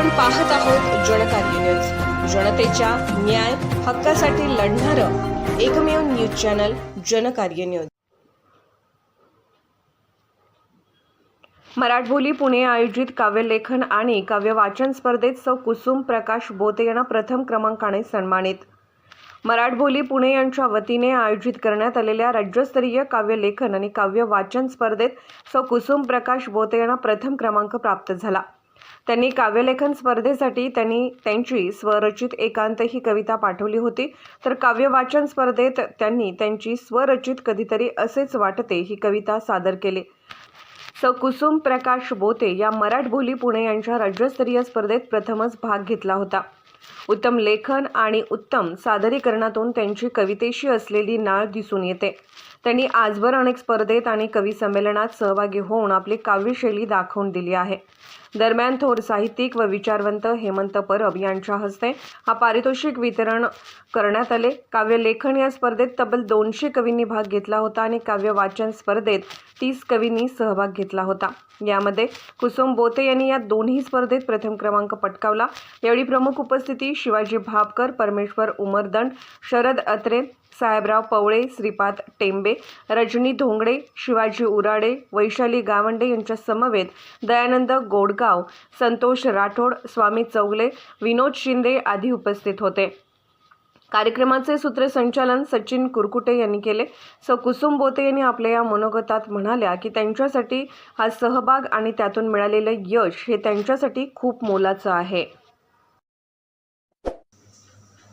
आपण पाहत आहोत जनकार्य न्यूज जनतेच्या न्याय हक्कासाठी लढणारं एकमेव news channel Janakarya news Marathboli Pune आयोजित काव्यलेखन आणि काव्यवाचन स्पर्धेत सौ कुसुम प्रकाश बोते यांना प्रथम क्रमांकाने सन्मानित. मराठबोली पुणे यांच्या वतीने आयोजित करण्यात आलेल्या राज्यस्तरीय काव्यलेखन आणि काव्य वाचन स्पर्धेत सौ कुसुम प्रकाश बोते यांना प्रथम क्रमांक प्राप्त झाला. त्यांनी काव्यलेखन स्पर्धेसाठी त्यांनी त्यांची स्वरचित एकांत ही कविता पाठवली होती. तर काव्यवाचन स्पर्धेत त्यांनी त्यांची स्वरचित कधीतरी असेच वाटते ही कविता सादर केली. स. कुसुम प्रकाश बोते या मराठबोली पुणे यांच्या राज्यस्तरीय स्पर्धेत प्रथमच भाग घेतला होता. उत्तम लेखन आणि उत्तम सादरीकरणातून त्यांची कवितेशी असलेली नाळ दिसून येते. त्यांनी आजवर अनेक स्पर्धेत आणि कवी संमेलनात सहभागी होऊन आपली काव्यशैली दाखवून दिली आहे. दरम्यान थोर साहित्यिक व विचारवंत हेमंत परब यांच्या हस्ते हा पारितोषिक वितरण करण्यात आले. काव्यलेखन या स्पर्धेत तब्बल दोनशे कवींनी भाग घेतला होता आणि काव्य वाचन स्पर्धेत तीस कवींनी सहभाग घेतला होता. यामध्ये कुसुम बोते यांनी या दोन्ही स्पर्धेत प्रथम क्रमांक पटकावला. यावेळी प्रमुख उपस्थिती शिवाजी भापकर परमेश्वर उमरदंड शरद अत्रे साहेबराव पवळे श्रीपाद टेंबे रजनी धोंगडे शिवाजी उराडे वैशाली गावंडे यांच्या समवेत दयानंद गोडगाव संतोष राठोड स्वामी चौगले विनोद शिंदे आदी उपस्थित होते. कार्यक्रमाचे सूत्रसंचालन सचिन कुरकुटे यांनी केले. स. कुसुम बोते यांनी आपल्या या मनोगतात म्हणाल्या की त्यांच्यासाठी हा सहभाग आणि त्यातून मिळालेलं यश हे त्यांच्यासाठी खूप मोलाचं आहे.